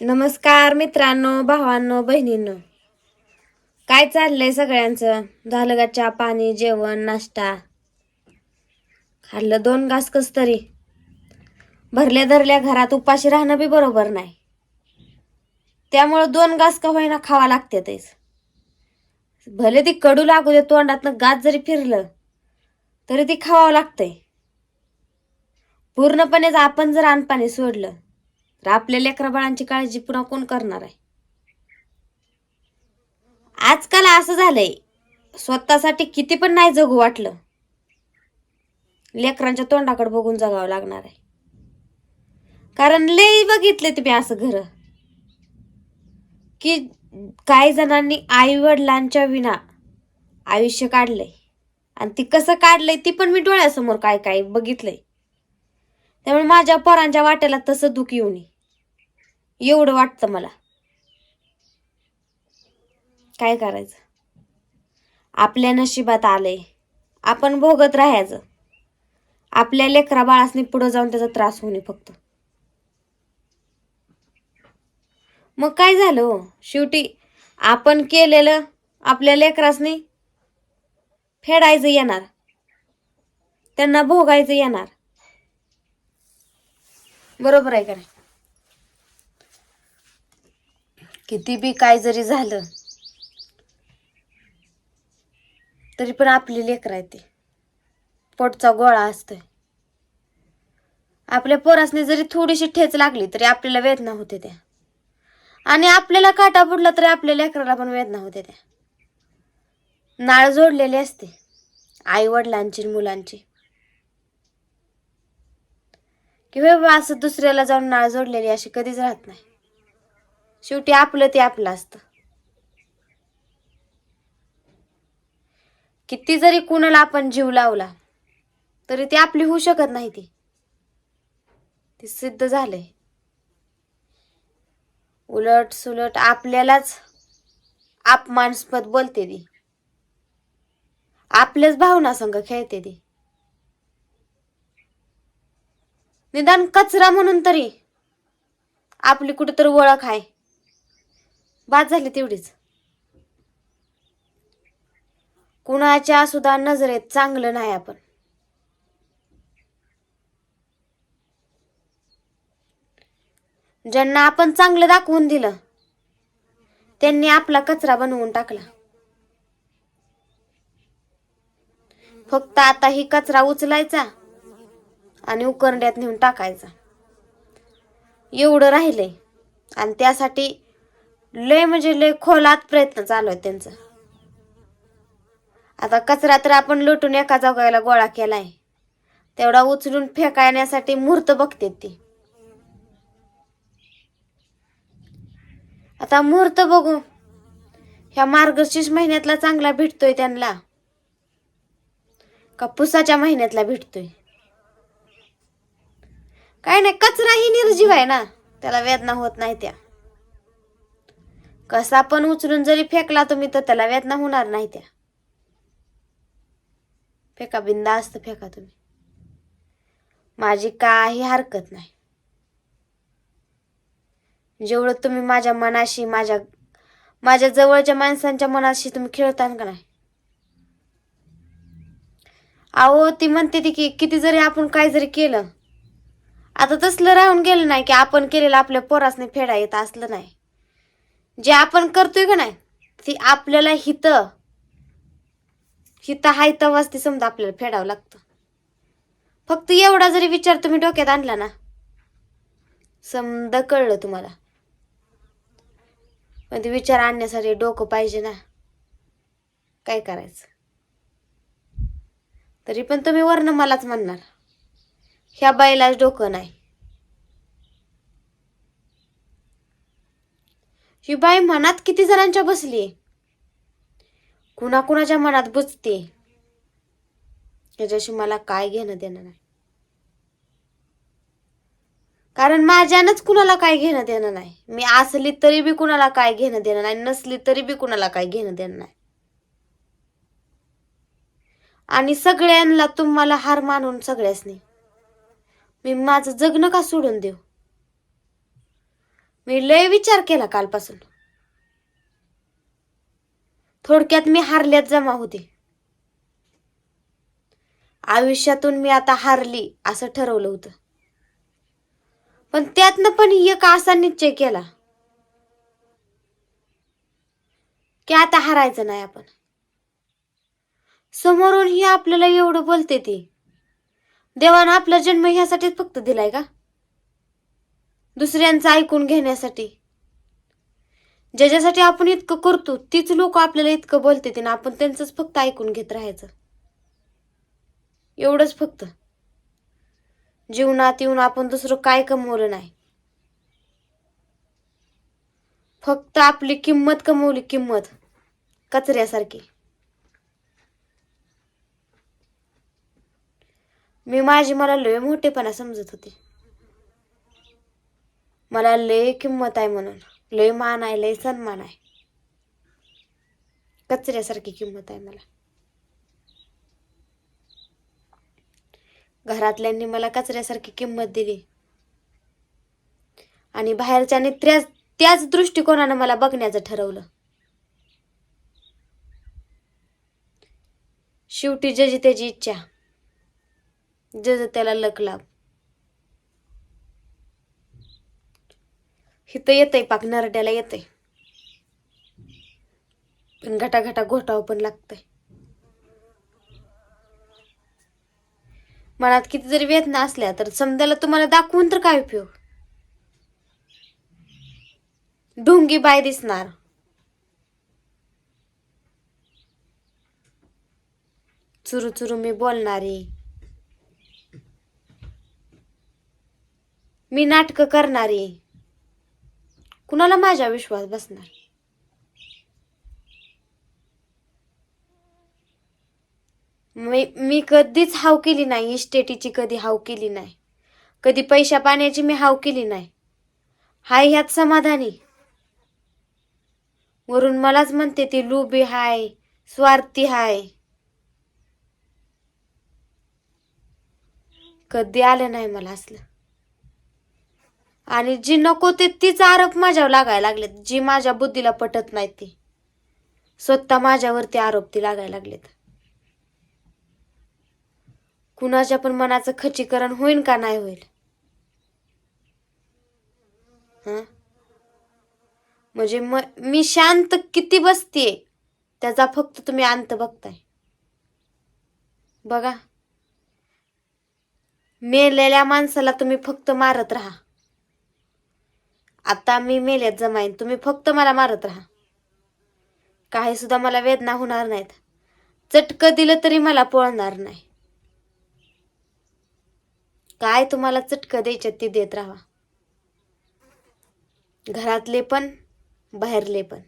नमस्कार मित्रांनो भावांनो बहिणींनो. काय चाललंय सगळ्यांचं? झालं का चहा पाणी जेवण नाश्ता? खाल्लं दोन घास कस तरी. भरल्या धरल्या घरात उपाशी राहणं बी बरोबर नाही. त्यामुळं दोन घास का होईना खावा लागते तेच. भले ती कडू लागू दे तोंडातनं गात जरी फिरलं तरी ती खावावं लागतंय. पूर्णपणेच आपण जर अनपाणी सोडलं तर आपल्या लेकरा बाळांची काळजी पुन्हा कोण करणार आहे? आजकाल असं झालंय स्वतःसाठी किती पण नाही जगू वाटलं लेकरांच्या तोंडाकडे बघून जगावं लागणार आहे. कारण लय बघितले तुम्ही असं घर की काही जणांनी आई वडिलांच्या विना आयुष्य काढलंय. आणि ती कसं काढलंय ती पण मी डोळ्यासमोर काय काय बघितलंय. त्यामुळे माझ्या पोरांच्या वाट्याला तसं दुःख येऊ नये. एवढं वाटतं मला. काय करायचं? आपल्या नशिबात आलंय. आपण भोगत राहायचं. आपल्या लेकरा बाळासनी पुढे जाऊन त्याचा त्रास होणे फक्त. मग काय झालं हो? शेवटी आपण केलेलं आपल्या लेकरासनी फेडायचं येणार. त्यांना भोगायचं येणार. बरोबर आहे का नाही? किती बी काय जरी झालं तरी पण आपली लेकर आहे ते. पोटचा गोळा असतोय. आपल्या पोरासने जरी थोडीशी ठेच लागली तरी आपल्याला वेदना होते त्या. आणि आपल्याला काटा बुडला तरी आपल्या लेकराला पण वेदना होते त्या. नाळ जोडलेली असते आई वडिलांची मुलांची. की किंवा बाबा असं दुसऱ्याला जाऊन नाळ जोडलेली अशी कधीच राहत नाही. शेवटी आपलं ते आपलं असतं. किती जरी कुणाला आपण जीव लावला तरी ती आपली होऊ शकत नाही ती. ते सिद्ध झालंय. उलट सुलट आपल्यालाच अपमानस्पद बोलते ती. आपल्याच भावना संघ खेळते ती. निदान कचरा म्हणून तरी. आपली कुठेतरी ओळख आहे. बाद झाली तेवढीच. कुणाच्या सुद्धा नजरेत चांगलं नाही आपण. ज्यांना आपण चांगलं दाखवून दिलं त्यांनी आपला कचरा बनवून टाकला. फक्त आता ही कचरा उचलायचा आणि उकरड्यात नेऊन टाकायचा. एवढं राहिलंय. आणि त्यासाठी लय म्हणजे लय खोलात प्रयत्न चालू आहे त्यांचा. आता कचरा तर आपण लुटून एका जागायला गोळा केलाय. तेवढा उचलून फेकायण्यासाठी मुहूर्त बघते ती. आता मुहूर्त बघू. ह्या मार्गशीर्ष महिन्यातला चांगला भेटतोय त्यांना. का पुसाच्या महिन्यातला भेटतोय? काय नाही कचरा ही निर्जीव आहे ना. त्याला वेदना होत नाही त्या. कसा पण उचलून जरी फेकला तुम्ही तर त्याला वेदना होणार नाही त्या. फेका बिंदा असतं फेका तुम्ही. माझी काही हरकत नाही. जेवढं तुम्ही माझ्या मनाशी माझ्या माझ्या जवळच्या माणसांच्या मनाशी तुम्ही खेळता का नाही? अहो ती म्हणते ती की किती जरी आपण काय जरी केलं आता तसलं राहून गेलं नाही की आपण केलेलं आपल्या पोरासने फेडा येत असलं नाही. जे आपण करतोय का नाही ती आपल्याला हित हित हाय तवाच ती समजा आपल्याला फेडावं लागतं. फक्त एवढा जरी विचार तुम्ही डोक्यात आणला ना समद कळलं तुम्हाला. पण ते विचार आणण्यासाठी डोकं पाहिजे ना. काय करायचं? तरी पण तुम्ही वर्ण मलाच म्हणणार. ह्या बाईलाच डोकं नाही. ही बाई मनात किती जणांच्या बसली कुणाकुणाच्या मनात बुजते याच्याशी मला काय घेणं देणं नाही. कारण माझ्यानंच कुणाला काय घेणं देणं नाही. मी असली तरी बी कुणाला काय घेणं देणं नाही नसली तरी बी कुणाला काय घेणं देणं नाही. आणि सगळ्यांना तुम्हाला हार मानून सगळ्यासनी मी माझं जगणं का सोडून देऊ. मी लय विचार केला कालपासून. थोडक्यात मी हारल्यात जमा होते. आयुष्यातून मी आता हारली असं ठरवलं होतं. पण त्यातनं पण एक असा निश्चय केला. की आता हारायचं नाही आपण. समोरून ही आपल्याला एवढं बोलते ती. देवानं आपला जन्म ह्यासाठीच फक्त दिलाय का? दुसऱ्यांचं ऐकून घेण्यासाठी. ज्याच्यासाठी आपण इतकं करतो तीच लोक आपल्याला इतकं बोलते ना आपण त्यांचंच फक्त ऐकून घेत राहायचं. एवढंच फक्त. जीवनात येऊन आपण दुसरं काय कमवलं नाही. फक्त आपली किंमत कमवली किंमत कचऱ्यासारखी. मी माझी मला लय मोठेपणा समजत होते. मला लय किंमत आहे म्हणून. लय मान आहे लय सन्मान आहे. कचऱ्यासारखी किंमत आहे मला. घरातल्यांनी मला कचऱ्यासारखी किंमत दिली. आणि बाहेरच्याने त्याच त्याच दृष्टिकोनानं मला बघण्याचं ठरवलं. शेवटी जजी त्याची इच्छा. जज त्याला लक लाभ हिथं येतंय पाक नरड्याला येतंय. पण घटाघटा घोटाव पण लागतंय. मनात किती जरी वेदना असल्या तर समजायला तुम्हाला दाखवून तर काय उपयोग? ढोंगी बाय दिसणार. चुरू चुरू मी बोलणारी. मी नाटकं करणारी. कुणाला माझा विश्वास बसणार? मी मी कधीच हाव केली नाही इस्टेटीची कधी हाव केली नाही. कधी पैशा पाण्याची मी हाव केली नाही. हाय ह्यात समाधानी. वरून मलाच म्हणते ती लुबी हाय स्वार्थी हाय. कधी आलं नाही मला असलं. आणि जी नको ते तीच आरोप माझ्यावर लागायला लागलेत. जी माझ्या बुद्धीला पटत नाही ती. स्वतः माझ्यावरती आरोप ती लागायला लागलेत. कुणाच्या पण मनाचं खचीकरण होईल का नाही होईल? म्हणजे म मी शांत किती बसतेय त्याचा फक्त तुम्ही अंत बघताय. बघा. मेलेल्या माणसाला तुम्ही फक्त मारत राहा. आता मी मेल्यात जमाईन. तुम्ही फक्त मला मारत राहा. काही सुद्धा मला वेदना होणार नाहीत. चटकं दिलं तरी मला पळणार नाही. काय तुम्हाला चटकं द्यायच्यात ती देत राहा. घरातले पण बाहेरले पण.